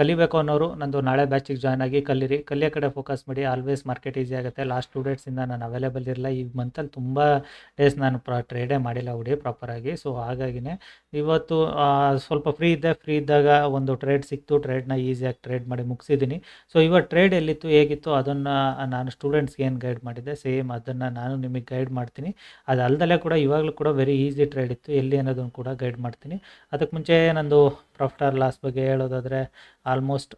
ಕಲಿಬೇಕು ಅನ್ನೋರು ನಂದು ನಾಳೆ ಬ್ಯಾಚಿಗೆ ಜಾಯ್ನ್ ಆಗಿ ಕಲೀರಿ. ಕಲಿಯೋ ಕಡೆ ಫೋಕಸ್ ಮಾಡಿ. ಆಲ್ವೇಸ್ ಮಾರ್ಕೆಟ್ ಈಸಿ ಆಗುತ್ತೆ. ಲಾಸ್ಟ್ ಟೂ ಡೇಟ್ಸಿಂದ ನಾನು ಅವೈಲೇಬಲ್ ಇರಲ್ಲ. ಈ ಮಂತಲ್ಲಿ ತುಂಬ ಡೇಸ್ ನಾನು ಪ್ರ ಟ್ರೇಡೇ ಮಾಡಿಲ್ಲ ಹುಡಿ ಪ್ರಾಪರಾಗಿ ಸೊ ಹಾಗಾಗಿನೇ ಇವತ್ತು ಸ್ವಲ್ಪ ಫ್ರೀ ಇದ್ದೆ. ಫ್ರೀ ಇದ್ದಾಗ ಒಂದು ಟ್ರೇಡ್ ಸಿಕ್ತು. ಟ್ರೇಡ್ನ ಈಸಿಯಾಗಿ ಟ್ರೇಡ್ ಮಾಡಿ ಮುಗಿಸಿದ್ದೀನಿ ಸೊ ಇವತ್ತು ಟ್ರೇಡ್ ಎಲ್ಲಿತ್ತು, ಹೇಗಿತ್ತು ಅದನ್ನು ನಾನು ಸ್ಟೂಡೆಂಟ್ಸ್ಗೆ ಏನು ಗೈಡ್ ಮಾಡಿದ್ದೆ? ಸೇಮ್ ಅದನ್ನು ನಾನು ನಿಮಗೆ ಗೈಡ್ ಮಾಡ್ತೀನಿ. ಅದು ಕೂಡ ಇವಾಗಲೂ ಕೂಡ ವೆರಿ ಈಸಿ ಟ್ರೇಡ್ ಇತ್ತು. ಎಲ್ಲಿ ಅನ್ನೋದನ್ನು ಕೂಡ ಗೈಡ್ ಮಾಡ್ತೀನಿ. ಅದಕ್ಕೆ ಮುಂಚೆ ನಂದು ಪ್ರಾಫಿಟ್ ಆರ್ ಲಾಸ್ ಬಗ್ಗೆ ಹೇಳೋದಾದರೆ ಆಲ್ಮೋಸ್ಟ್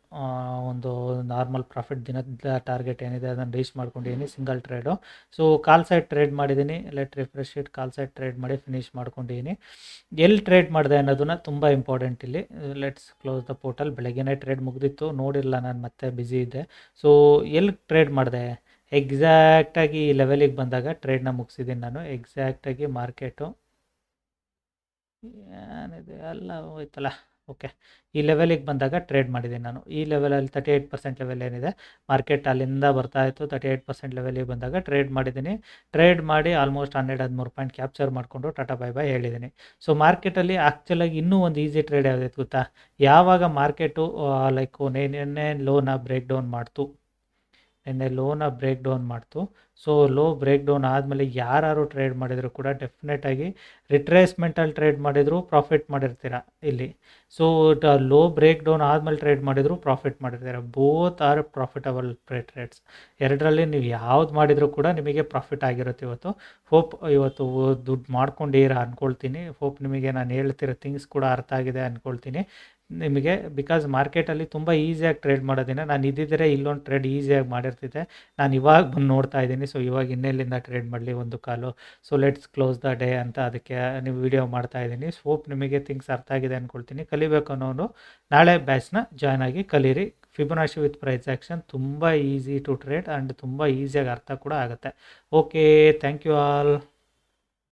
ಒಂದು ನಾರ್ಮಲ್ ಪ್ರಾಫಿಟ್ ದಿನದ ಟಾರ್ಗೆಟ್ ಏನಿದೆ, ಅದನ್ನು ರೀಚ್ ಮಾಡ್ಕೊಂಡಿದ್ದೀನಿ single trade so call side trade ಮಾಡಿದ್ದೀನಿ let refresh it call side trade ಮಾಡಿ ಫಿನಿಶ್ ಮಾಡ್ಕೊಂಡಿದ್ದೀನಿ ಎಲ್ಲಿ ಟ್ರೇಡ್ ಮಾಡಿದೆ ಅನ್ನೋದನ್ನ ತುಂಬ ಇಂಪಾರ್ಟೆಂಟ್ ಇಲ್ಲಿ. ಲೆಟ್ಸ್ ಕ್ಲೋಸ್ ದ ಪೋರ್ಟಲ್ ಬೆಳಗ್ಗೆನೇ ಟ್ರೇಡ್ ಮುಗಿದಿತ್ತು ನೋಡಿರಲ್ಲ ನಾನು, ಮತ್ತೆ ಬ್ಯುಸಿ ಇದ್ದೆ. ಸೊ ಎಲ್ಲಿ ಟ್ರೇಡ್ ಮಾಡಿದೆ? ಎಕ್ಸಾಕ್ಟಾಗಿ ಈ ಲೆವೆಲಿಗೆ ಬಂದಾಗ ಟ್ರೇಡ್ನ ಮುಗಿಸಿದ್ದೀನಿ ನಾನು. ಎಕ್ಸಾಕ್ಟಾಗಿ ಮಾರ್ಕೆಟು ಏನಿದೆ ಎಲ್ಲ ಹೋಯ್ತಲ್ಲ. ಓಕೆ. ಈ ಲೆವೆಲಿಗೆ ಬಂದಾಗ ಟ್ರೇಡ್ ಮಾಡಿದ್ದೀನಿ ನಾನು. ಈ ಲೆವೆಲಲ್ಲಿ ತರ್ಟಿ ಏಯ್ಟ್ ಪರ್ಸೆಂಟ್ ಲೆವೆಲ್ ಏನಿದೆ ಮಾರ್ಕೆಟ್ ಅಲ್ಲಿಂದ ಬರ್ತಾ ಇತ್ತು ತರ್ಟಿ ಏಯ್ಟ್ ಪರ್ಸೆಂಟ್ ಲೆವೆಲಿಗೆ ಬಂದಾಗ ಟ್ರೇಡ್ ಮಾಡಿದ್ದೀನಿ. ಟ್ರೇಡ್ ಮಾಡಿ ಆಲ್ಮೋಸ್ಟ್ ಹನ್ನೆರಡು ಹದಿಮೂರು ಪಾಯಿಂಟ್ ಕ್ಯಾಪ್ಚರ್ ಮಾಡಿಕೊಂಡು ಟಾಟಾ ಬೈ ಬೈ ಹೇಳಿದ್ದೀನಿ. ಸೊ ಮಾರ್ಕೆಟಲ್ಲಿ ಆ್ಯಕ್ಚುಲಾಗಿ ಇನ್ನೂ ಒಂದು ಈಸಿ ಟ್ರೇಡ್ ಯಾವುದೈತೆ ಗೊತ್ತಾ? ಯಾವಾಗ ಮಾರ್ಕೆಟು ಲೈಕ್ ನೆನ್ನೆ ಲೋನ ಬ್ರೇಕ್ ಡೌನ್ ಮಾಡ್ತು. ನಿನ್ನೆ ಲೋನ ಬ್ರೇಕ್ ಡೌನ್ ಮಾಡ್ತು. ಸೊ ಲೋ ಬ್ರೇಕ್ ಡೌನ್ ಆದಮೇಲೆ ಯಾರು ಟ್ರೇಡ್ ಮಾಡಿದರೂ ಕೂಡ ಡೆಫಿನೆಟಾಗಿ ರಿಟ್ರೇಸ್ಮೆಂಟಲ್ಲಿ ಟ್ರೇಡ್ ಮಾಡಿದರೂ ಪ್ರಾಫಿಟ್ ಮಾಡಿರ್ತೀರ ಇಲ್ಲಿ. ಸೊ ಲೋ ಬ್ರೇಕ್ ಡೌನ್ ಆದಮೇಲೆ ಟ್ರೇಡ್ ಮಾಡಿದರೂ ಪ್ರಾಫಿಟ್ ಮಾಡಿರ್ತೀರ. ಬೋತ್ ಆರ್ ಪ್ರಾಫಿಟಬಲ್ ಟ್ರೇಡ್ಸ್ ಎರಡರಲ್ಲಿ ನೀವು ಯಾವ್ದು ಮಾಡಿದರೂ ಕೂಡ ನಿಮಗೆ ಪ್ರಾಫಿಟ್ ಆಗಿರುತ್ತೆ ಇವತ್ತು. ಹೋಪ್ ಇವತ್ತು ದುಡ್ಡು ಮಾಡ್ಕೊಂಡಿರ ಅಂದ್ಕೊಳ್ತೀನಿ ಹೋಪ್ ನಿಮಗೆ ನಾನು ಹೇಳ್ತಿರೋ ಥಿಂಗ್ಸ್ ಕೂಡ ಅರ್ಥ ಆಗಿದೆ ಅಂದ್ಕೊಳ್ತೀನಿ ನಿಮಗೆ ಬಿಕಾಸ್ ಮಾರ್ಕೆಟಲ್ಲಿ ತುಂಬ ಈಸಿಯಾಗಿ ಟ್ರೇಡ್ ಮಾಡೋದಿನ ನಾನು ಇದ್ದಿದ್ದರೆ ಇಲ್ಲೊಂದು ಟ್ರೇಡ್ ಈಸಿಯಾಗಿ ಮಾಡಿರ್ತಿದ್ದೆ. ನಾನು ಇವಾಗ ಬಂದು ನೋಡ್ತಾ ಇದ್ದೀನಿ. ಸೊ ಇವಾಗ ಇನ್ನೆಲ್ಲಿಂದ ಟ್ರೇಡ್ ಮಾಡಲಿ ಒಂದು ಕಾಲು. So let's close the day ಅಂತ ಅದಕ್ಕೆ ನೀವು ವಿಡಿಯೋ ಮಾಡ್ತಾ ಇದ್ದೀನಿ. ಹೋಪ್ ನಿಮಗೆ ಥಿಂಗ್ಸ್ ಅರ್ಥ ಆಗಿದೆ ಅಂದ್ಕೊಳ್ತೀನಿ ಕಲಿಬೇಕು ಅನ್ನೋನು. ನಾಳೆ ಬ್ಯಾಚ್ನ ಜಾಯ್ನ್ ಆಗಿ ಕಲೀರಿ. ಫಿಬೊನಾಶಿ ವಿತ್ ಪ್ರೈಸ್ ಆ್ಯಕ್ಷನ್ ತುಂಬ ಈಸಿ ಟು ಟ್ರೇಡ್ ಆ್ಯಂಡ್ ತುಂಬ ಈಸಿಯಾಗಿ ಅರ್ಥ ಕೂಡ ಆಗುತ್ತೆ. Okay thank you all